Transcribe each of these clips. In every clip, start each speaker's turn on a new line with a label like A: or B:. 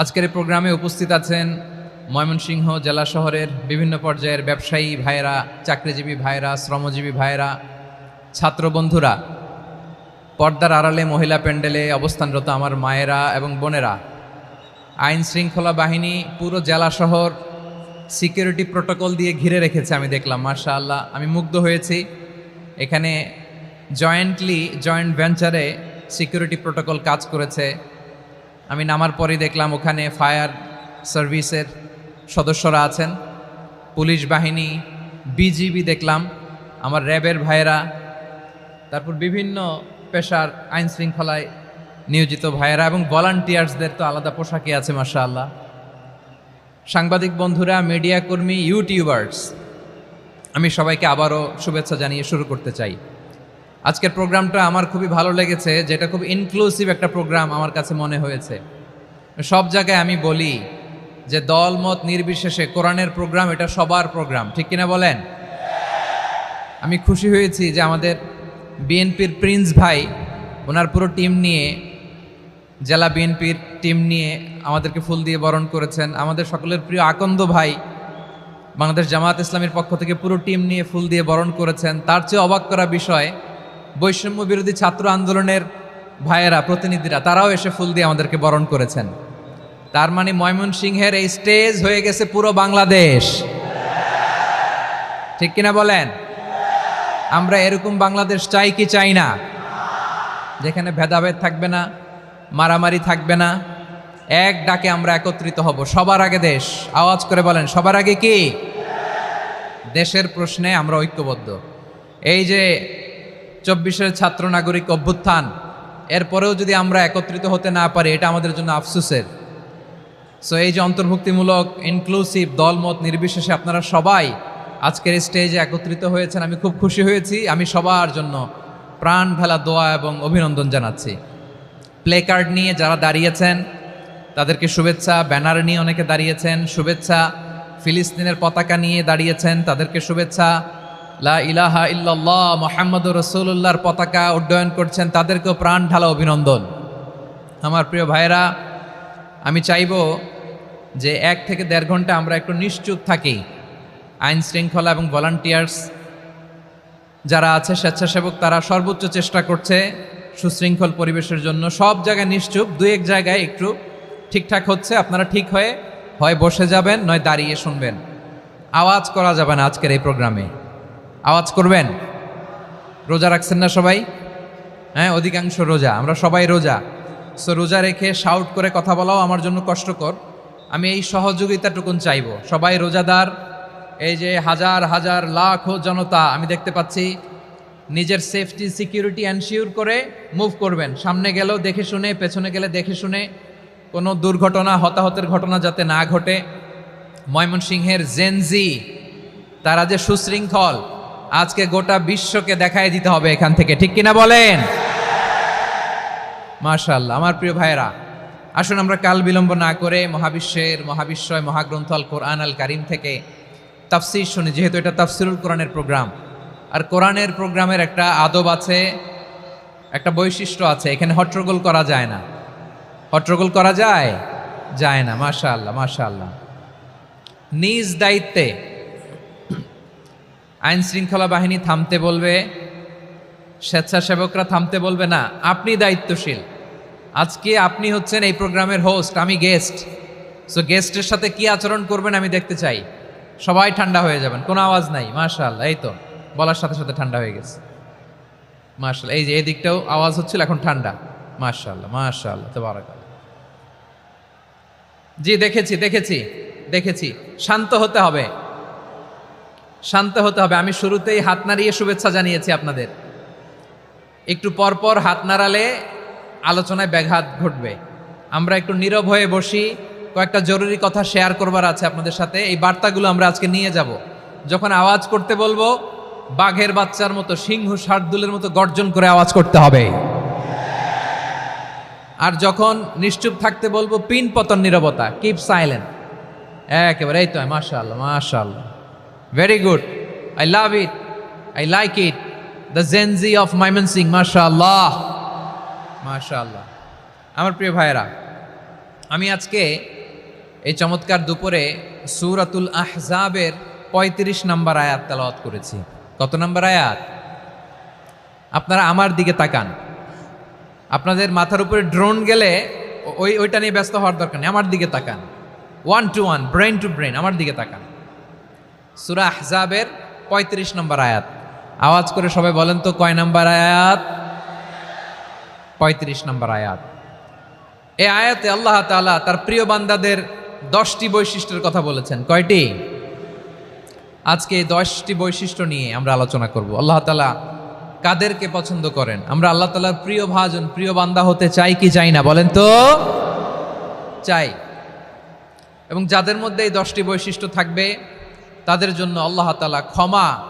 A: আজকের প্রোগ্রামে উপস্থিত আছেন ময়মনসিংহ জেলা শহরের বিভিন্ন পর্যায়ের ব্যবসায়ী ভাইয়েরা, চাকরিজীবী ভাইয়েরা, শ্রমজীবী ভাইয়েরা, ছাত্র বন্ধুরা। পর্দার আড়ালে মহিলা প্যান্ডেলে অবস্থানরত আমার মায়েরা এবং বোনেরা। আইন শৃঙ্খলা বাহিনী পুরো জেলা শহর সিকিউরিটি প্রোটোকল দিয়ে ঘিরে রেখেছে, আমি দেখলাম মার্শা আল্লাহ আমি মুগ্ধ হয়েছি। এখানে জয়েন্টলি জয়েন্ট ভেঞ্চারে সিকিউরিটি প্রোটোকল কাজ করেছে। আমি নামার পরেই দেখলাম ওখানে ফায়ার সার্ভিসের সদস্যরা আছেন। পুলিশ বাহিনী, বিজিবি দেখলাম, আমার র্যাবের ভাইয়েরা, তারপর বিভিন্ন পেশার আইন শৃঙ্খলায় নিয়োজিত ভাইয়েরা এবং ভলান্টিয়ার্সদের তো আলাদা পোশাকে আছে মাসা আল্লাহ সাংবাদিক বন্ধুরা, মিডিয়া কর্মী, ইউটিউবার্স, আমি সবাইকে আবারও শুভেচ্ছা জানিয়ে শুরু করতে চাই। আজকের প্রোগ্রামটা আমার খুবই ভালো লেগেছে, যেটা খুব ইনক্লুসিভ একটা প্রোগ্রাম আমার কাছে মনে হয়েছে। সব জায়গায় আমি বলি যে দল মত নির্বিশেষে কোরআনের প্রোগ্রাম, এটা সবার প্রোগ্রাম, ঠিক কিনা বলেন? আমি খুশি হয়েছি যে আমাদের বিএনপির প্রিন্স ভাই, ওনার পুরো টিম নিয়ে, জেলা বিএনপির টিম নিয়ে আমাদেরকে ফুল দিয়ে বরণ করেছেন। আমাদের সকলের প্রিয় আকন্দ ভাই, বাংলাদেশ জামাত ইসলামের পক্ষ থেকে পুরো টিম নিয়ে ফুল দিয়ে বরণ করেছেন। তার চেয়ে অবাক করা বিষয় বৈষম্য বিরোধী ছাত্র আন্দোলনের ভাইয়েরা, প্রতিনিধিরা, তারাও এসে ফুল দিয়ে আমাদেরকে বরণ করেছেন। তার মানে ময়মনসিংহের এই স্টেজ হয়ে গেছে পুরো বাংলাদেশ। ঠিক কিনা বলেন? আমরা এরকম বাংলাদেশ চাই কি চাই না? যেখানে ভেদাভেদ থাকবে না, মারামারি থাকবে না, এক ডাকে আমরা একত্রিত হব। সবার আগে দেশ। আওয়াজ করে বলেন, সবার আগে কি? দেশের প্রশ্নে আমরা ঐক্যবদ্ধ। এই যে চব্বিশের ছাত্র নাগরিক অভ্যুত্থান। এরপরেও যদি আমরা একত্রিত হতে না পারি, এটা আমাদের জন্য আফসোসের। সো এই যে অন্তর্ভুক্তিমূলক ইনক্লুসিভ দলমত নির্বিশেষে আপনারা সবাই আজকের স্টেজে একত্রিত হয়েছেন, আমি খুব খুশি হয়েছি। আমি সবার জন্য প্রাণ ভেলা দোয়া এবং অভিনন্দন জানাচ্ছি। প্লে কার্ড নিয়ে যারা দাঁড়িয়েছেন, তাদেরকে শুভেচ্ছা। ব্যানার নিয়ে অনেকে দাঁড়িয়েছেন, শুভেচ্ছা। ফিলিস্তিনের পতাকা নিয়ে দাঁড়িয়েছেন, তাদেরকে শুভেচ্ছা। লা ইলাহা ইল্লাল্লাহ মোহাম্মদ রসুল্লাহর পতাকা উড্ডয়ন করছেন তাদেরকেও প্রাণ ঢালা অভিনন্দন। আমার প্রিয় ভাইরা আমি চাইব যে এক থেকে দেড় ঘণ্টা আমরা একটু নিশ্চুপ থাকি। আইন শৃঙ্খলা এবং ভলান্টিয়ার্স যারা আছে, স্বেচ্ছাসেবক, তারা সর্বোচ্চ চেষ্টা করছে সুশৃঙ্খল পরিবেশের জন্য। সব জায়গায় নিশ্চুপ, দু এক জায়গায় একটু ঠিকঠাক হচ্ছে, আপনারা ঠিক হয়ে, হয় বসে যাবেন, নয় দাঁড়িয়ে শুনবেন। আওয়াজ করা যাবে না আজকের এই প্রোগ্রামে। আওয়াজ করবেন? রোজা রাখছেন না সবাই? হ্যাঁ অধিকাংশ রোজা। আমরা সবাই রোজা। সো রোজা রেখে শাউট করে কথা বলাও আমার জন্য কষ্টকর। আমি এই সহযোগিতাটুকুন চাইব। সবাই রোজাদার, এই যে হাজার হাজার লাখো জনতা, আমি দেখতে পাচ্ছি, নিজের সেফটি সিকিউরিটি এনশিওর করে মুভ করবেন। সামনে গেলেও দেখে শুনে, পেছনে গেলে দেখে শুনে, কোনো দুর্ঘটনা, হতাহতের ঘটনা যাতে না ঘটে। ময়মনসিংহের জেনজি তারা যে সুশৃঙ্খল আজকে গোটা বিশ্বকে দেখায় দিতে হবে এখান থেকে। ঠিক কিনা বলেন? মাশাল্লাহ আমার প্রিয় ভাইয়েরা, আসুন আমরা কাল বিলম্ব না করে মহাবিশ্বের মহাবিশ্বয় মহাগ্রন্থ আল কোরআন আল কারিম থেকে তাফসির শুনি, যেহেতু এটা তাফসিরুল কোরআনের প্রোগ্রাম। আর কোরআনের প্রোগ্রামের একটা আদব আছে, একটা বৈশিষ্ট্য আছে, এখানে হট্টগোল করা যায় না। হট্টগোল করা যায়? যায় না মাশা আল্লাহ মাশা আল্লাহ নিজ দায়িত্বে আইন শৃঙ্খলা বাহিনী থামতে বলবে, স্বেচ্ছাসেবকরা থামতে বলবে, না, আপনি দায়িত্বশীল। আজকে আপনি হচ্ছেন এই প্রোগ্রামের হোস্ট আমি গেস্ট সো গেস্টের সাথে কি আচরণ করবেন আমি দেখতে চাই। সবাই ঠান্ডা হয়ে যাবেন, কোনো আওয়াজ নাই মার্শাল এই তো। বলার সাথে সাথে ঠান্ডা হয়ে গেছে। মাশাল্লাহ এই যে এই দিকটাও আওয়াজ হচ্ছিল, এখন ঠান্ডা। মাশাল্লাহ মাশাল্লাহ তো বারাকাল জি, দেখেছি দেখেছি দেখেছি, শান্ত হতে হবে। শান্ত হতে হবে। আমি শুরুতেই হাত নাড়িয়ে শুভেচ্ছা জানিয়েছি আপনাদের। একটু পরপর হাত নাড়ালে আলোচনায় ব্যাঘাত ঘটবে। আমরা একটু নীরব হয়ে বসি। কয়েকটা জরুরি কথা শেয়ার করবার আছে আপনাদের সাথে। এই বার্তাগুলো আমরা আজকে নিয়ে যাব। যখন আওয়াজ করতে বলব, বাঘের বাচ্চার মতো, সিংহ শার্দুলের মতো গর্জন করে আওয়াজ করতে হবে। আর যখন নিশ্চুপ থাকতে বলব, পিন পতন নীরবতা কিপ সাইলেন্ট একেবারে, এই তো মাশাল্লাহ মাশাল্লাহ very good I love it I like it the Gen Z of Mymensingh মাশাল্লাহ মাশাল্লাহ আমার প্রিয় ভাইয়েরা আমি আজকে এই চমৎকার দুপুরে সুরাতুল আহজাবের পঁয়ত্রিশ নম্বর আয়াত তেলাওয়াত করেছি কত নম্বর আয়াত আপনারা আমার দিকে তাকান আপনাদের মাথার উপরে ড্রোন গেলে ওই ওইটা নিয়ে ব্যস্ত হওয়ার দরকার নেই আমার দিকে তাকান one two one brain two brain আমার দিকে তাকান সুরা আহজাবের পঁয়ত্রিশ নম্বর আয়াত। আওয়াজ করে সবাই বলেন তো, কয় নম্বর আয়াত? পঁয়ত্রিশ নম্বর আয়াত। এই আয়াতে আল্লাহ তাআলা তার প্রিয় বান্দাদের দশটি বৈশিষ্ট্যের কথা বলেছেন। কয়টি? আজকে এই দশটি বৈশিষ্ট্য নিয়ে আমরা আলোচনা করব। আল্লাহ তালা কাদেরকে পছন্দ করেন? আমরা আল্লাহ তাআলার প্রিয় ভাজন, প্রিয় বান্দা হতে চাই কি চাই না? বলেন তো, চাই। এবং যাদের মধ্যে এই দশটি বৈশিষ্ট্য থাকবে তাদের জন্য আল্লাহ তাআলা ক্ষমা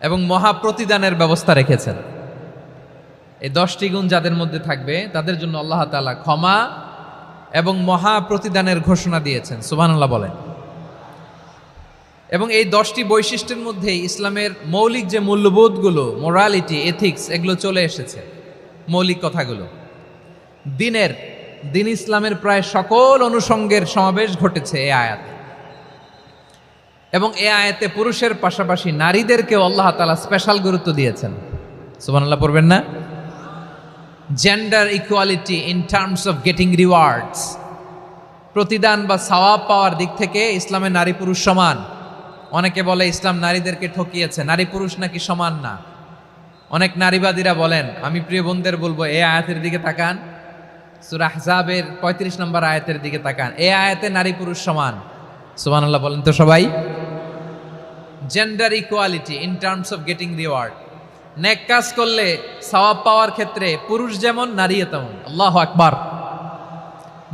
A: এবং মহা প্রতিদানের ব্যবস্থা রেখেছেন। এই দশটি গুণ যাদের মধ্যে থাকবে, তাদের জন্য আল্লাহ তাআলা ক্ষমা এবং মহা প্রতিদানের ঘোষণা দিয়েছেন। সুবহানাল্লাহ বলেন। এবং এই দশটি বৈশিষ্ট্যের মধ্যে ইসলামের মৌলিক যে মূল্যবোধগুলো মোরালিটি এথিক্স এগুলো চলে এসেছে, মৌলিক কথাগুলো। দিনের, দিন ইসলামের প্রায় সকল অনুষঙ্গের সমাবেশ ঘটেছে এই আয়াতে। এবং এ আয়াতে পুরুষের পাশাপাশি নারীদেরকেও আল্লাহ তাআলা স্পেশাল গুরুত্ব দিয়েছেন। সুবহানাল্লাহ, পড়বেন না? Gender equality in terms of getting rewards প্রতিদান বা সওয়াব পাওয়ার দিক থেকে ইসলামে নারী পুরুষ সমান। অনেকে বলে ইসলাম নারীদেরকে ঠকিয়েছে, নারী পুরুষ নাকি সমান না? অনেক নারীবাদীরা বলেন, আমি প্রিয় বোনদের বলব, এ আয়াতের দিকে তাকান। সুরা আহজাবের পঁয়ত্রিশ নম্বর আয়াতের দিকে তাকান। এ আয়াতে নারী পুরুষ সমান। সুবহানাল্লাহ, বলেন তো সবাই। Gender equality in terms of getting reward নেক কাজ করলে সওয়াব পাওয়ার ক্ষেত্রে পুরুষ যেমন নারীও তেমন। আল্লাহ আকবার।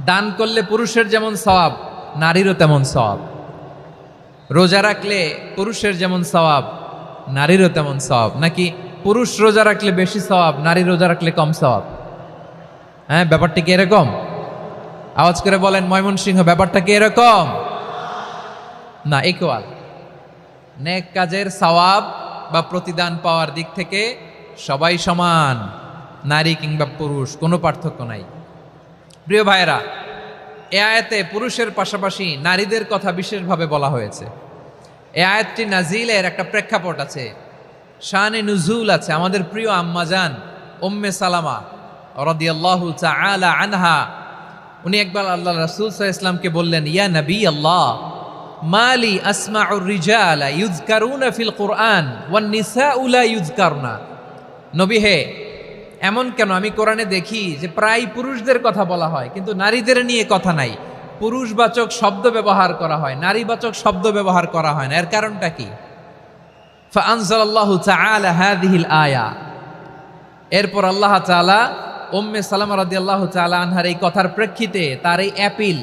A: দান করলে পুরুষের যেমন সওয়াব, নারীরও তেমন সওয়াব। রোজা রাখলে পুরুষের যেমন সওয়াব, নারীরও তেমন সওয়াব। নাকি পুরুষ রোজা রাখলে বেশি সওয়াব, নারী রোজা রাখলে কম সওয়াব? হ্যাঁ ব্যাপারটা কি এরকম? আওয়াজ করে বলেন, ময়মনসিংহ, ব্যাপারটা কি এরকম? না ইকুয়াল নেক কাজের সওয়াব বা প্রতিদান পাওয়ার দিক থেকে সবাই সমান, নারী কিংবা পুরুষ, কোনো পার্থক্য নাই। প্রিয় ভাইয়েরা, এ আয়াতে পুরুষের পাশাপাশি নারীদের কথা বিশেষভাবে বলা হয়েছে। এ আয়াতটি নাজিলের একটা প্রেক্ষাপট আছে, শানে নুজুল আছে। আমাদের প্রিয় আম্মাজান উম্মে সালামা রদিয়াল্লাহু তাআলা আনহা, উনি একবার আল্লাহ রাসূল সাল্লাল্লাহু ইসলামকে বললেন, ইয়া নবী আল্লাহ। মালি আসমাউর রিজালা ইউজকারুনা ফিল কুরআন ওয়ান নিসাউ লা ইউজকারনা নবী হে, এমন কেন? আমি কোরআনে দেখি যে প্রায় পুরুষদের কথা বলা হয়, কিন্তু নারীদের নিয়ে কথা নাই। পুরুষবাচক শব্দ ব্যবহার করা হয়, নারীবাচক শব্দ ব্যবহার করা হয় না। এর কারণটা কি? আয়া। এরপর আল্লাহ তাআলা উম্মে সালামা রাদিয়াল্লাহু তাআলা আনহার এই কথার প্রেক্ষিতে তার এই অ্যাপিল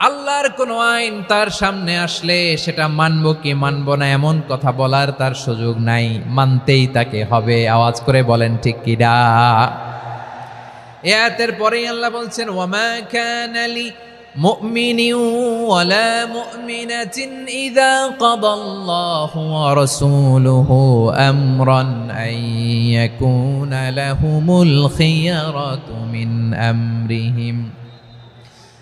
A: আল্লাহর কোনো আইন তার সামনে আসলে সেটা মানব কি মানব না এমন কথা বলার তার সুযোগ নাই মানতেই তাকে হবে আওয়াজ করে বলেন ঠিক কিরা এয়াতের পরেই আল্লাহ বলছেন ওয়ামা কানালি مؤمن ولا مؤمنة إذا قضى الله ورسوله أمرا أن يكون لهم الخيرة من أمرهم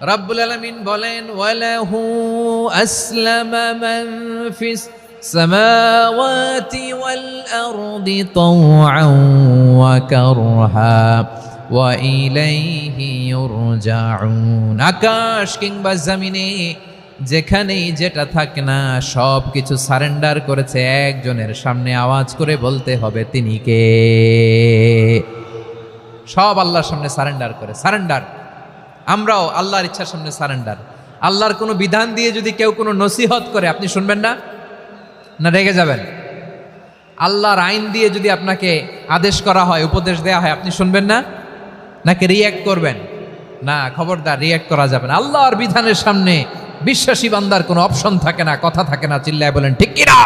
A: রাব্বুল আলামিন বলেন ওয়া আকাশ কিংবা জমিনে যেখানেই যেটা থাক না সব কিছু সারেন্ডার করেছে একজনের সামনে আওয়াজ করে বলতে হবে, তিনি কে? সব আল্লাহর সামনে সারেন্ডার করে, সারেন্ডার। আমরাও আল্লাহর ইচ্ছার সামনে সারেন্ডার। আল্লাহর কোনো বিধান দিয়ে যদি কেউ কোনো নসিহত করে, আপনি শুনবেন না? না, রেগে যাবেন। আল্লাহর আইন দিয়ে যদি আপনাকে আদেশ করা হয়, উপদেশ দেওয়া হয়, আপনি শুনবেন না? নাকি রিয়্যাক্ট করবেন? না, খবরদার রিয়্যাক্ট করা যাবে না। আল্লাহর বিধানের সামনে বিশ্বাসী বান্দার কোনো অপশন থাকে না, কথা থাকে না, চিল্লায় বলেন, ঠিক কিনা?